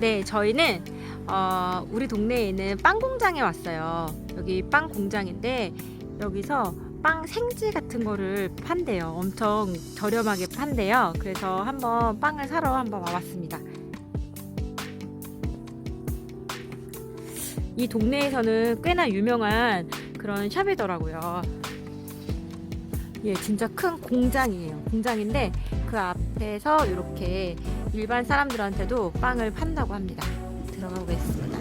네, 저희는 어, 우리 동네에 있는 빵 공장에 왔어요. 여기 빵 공장인데 여기서 빵 생지 같은 거를 판대요. 엄청 저렴하게 판대요. 그래서 한번 빵을 사러 한번 와봤습니다. 이 동네에서는 꽤나 유명한 그런 샵이더라고요. 예, 진짜 큰 공장이에요. 공장인데 그 앞에서 이렇게 일반 사람들한테도 빵을 판다고 합니다. 들어가 보겠습니다.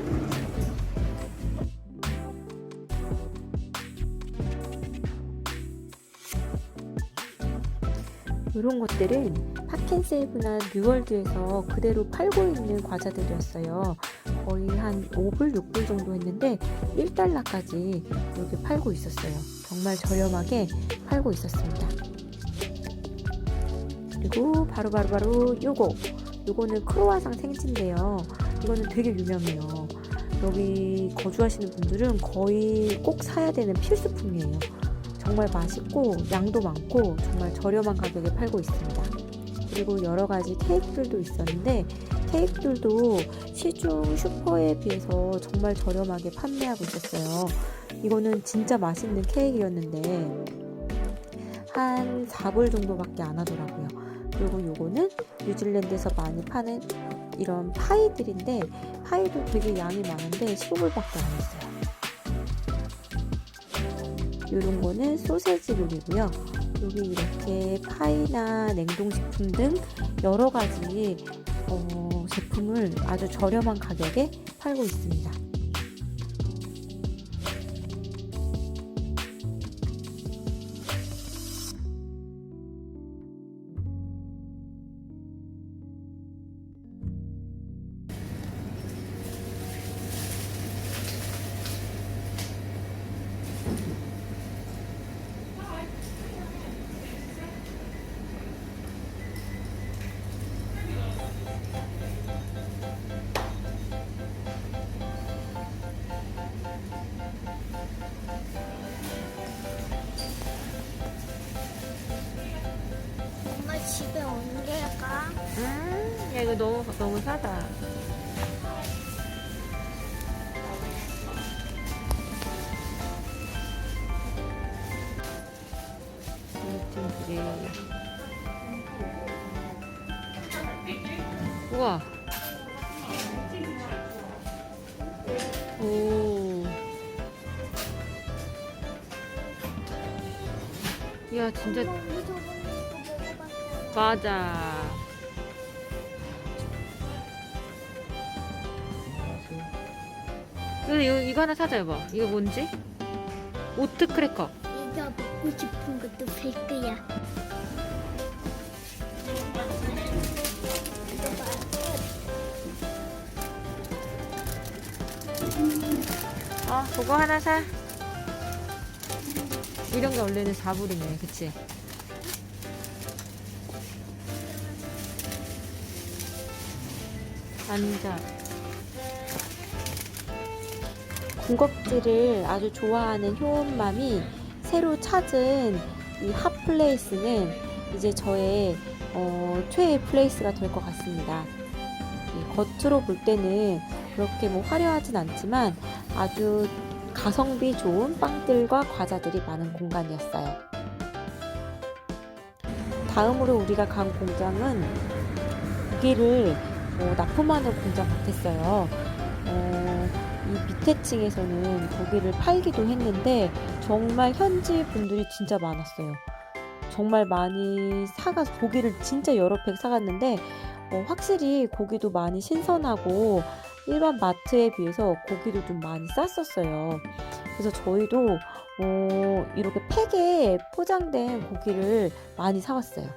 이런 것들은 파켄세이브나 뉴월드에서 그대로 팔고 있는 과자들이었어요. 거의 한 5불, 6불 정도 했는데 1달러까지 이렇게 팔고 있었어요. 정말 저렴하게 팔고 있었습니다. 그리고 바로바로바로 바로 바로 요거 요거는 크로와상 생지인데요. 이거는 되게 유명해요. 여기 거주하시는 분들은 거의 꼭 사야 되는 필수품이에요. 정말 맛있고 양도 많고 정말 저렴한 가격에 팔고 있습니다. 그리고 여러 가지 케이크들도 있었는데 케이크들도 시중 슈퍼에 비해서 정말 저렴하게 판매하고 있었어요. 이거는 진짜 맛있는 케이크였는데 한 4불 정도밖에 안 하더라고요. 그리고 요거는 뉴질랜드에서 많이 파는 이런 파이들인데 파이도 되게 양이 많은데 15불밖에 안 했어요. 이런 거는 소세지류이고요. 여기 이렇게 파이나 냉동식품 등 여러 가지 어, 제품을 아주 저렴한 가격에 팔고 있습니다. 가? 음, 야 이거 너무 너무 싸다. 우와. 오. 야 진짜 맞아. 이거, 이거, 이거 하나 사자, 여보. 이거 뭔지? 오트 크래커. 이거 먹고 싶은 것도 뺄 거야. 어, 그거 하나 사. 이런 게 원래는 4불이네, 그치? 앉아. 군것질을 아주 좋아하는 효은맘이 새로 찾은 이 핫플레이스는 이제 저의 어, 최애 플레이스가 될 것 같습니다. 이 겉으로 볼 때는 그렇게 뭐 화려하진 않지만 아주 가성비 좋은 빵들과 과자들이 많은 공간이었어요. 다음으로 우리가 간 공장은 고기를 어, 납품하는 공장 같았어요. 어, 이 밑에 층에서는 고기를 팔기도 했는데 정말 현지 분들이 진짜 많았어요. 정말 많이 사가 고기를 진짜 여러 팩 사갔는데 어, 확실히 고기도 많이 신선하고 일반 마트에 비해서 고기도 좀 많이 쌌었어요. 그래서 저희도 어, 이렇게 팩에 포장된 고기를 많이 사왔어요.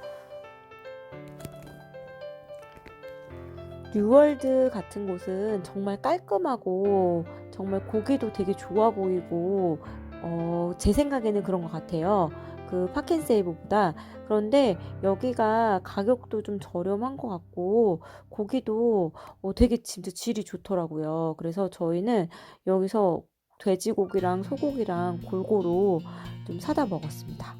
뉴월드 같은 곳은 정말 깔끔하고 정말 고기도 되게 좋아 보이고 어, 제 생각에는 그런 것 같아요. 그 파켄세이브보다 그런데 여기가 가격도 좀 저렴한 것 같고 고기도 어, 되게 진짜 질이 좋더라고요. 그래서 저희는 여기서 돼지고기랑 소고기랑 골고루 좀 사다 먹었습니다.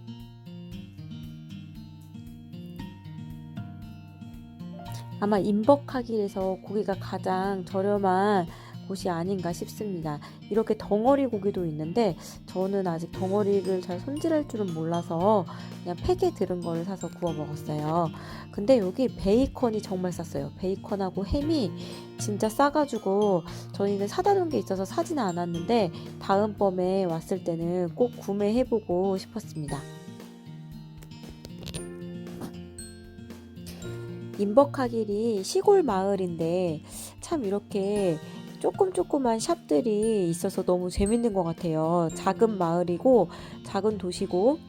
아마 인버카길에서 고기가 가장 저렴한 곳이 아닌가 싶습니다. 이렇게 덩어리 고기도 있는데 저는 아직 덩어리를 잘 손질할 줄은 몰라서 그냥 팩에 들은 거를 사서 구워 먹었어요. 근데 여기 베이컨이 정말 쌌어요. 베이컨하고 햄이 진짜 싸가지고 저희는 사다 놓은 게 있어서 사지는 않았는데 다음번에 왔을 때는 꼭 구매해보고 싶었습니다. 인버카길이 시골 마을인데 참 이렇게 조금 조그만 샵들이 있어서 너무 재밌는 것 같아요. 작은 마을이고 작은 도시고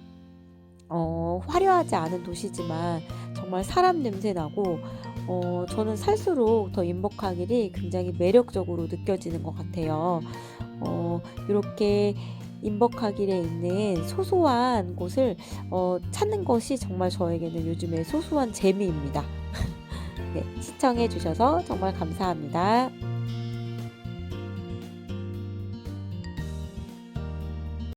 어, 화려하지 않은 도시지만 정말 사람 냄새 나고 어, 저는 살수록 더 인버카길이 굉장히 매력적으로 느껴지는 것 같아요. 어, 이렇게 인버카길에 있는 소소한 곳을 어, 찾는 것이 정말 저에게는 요즘의 소소한 재미입니다. 네, 시청해 주셔서 정말 감사합니다.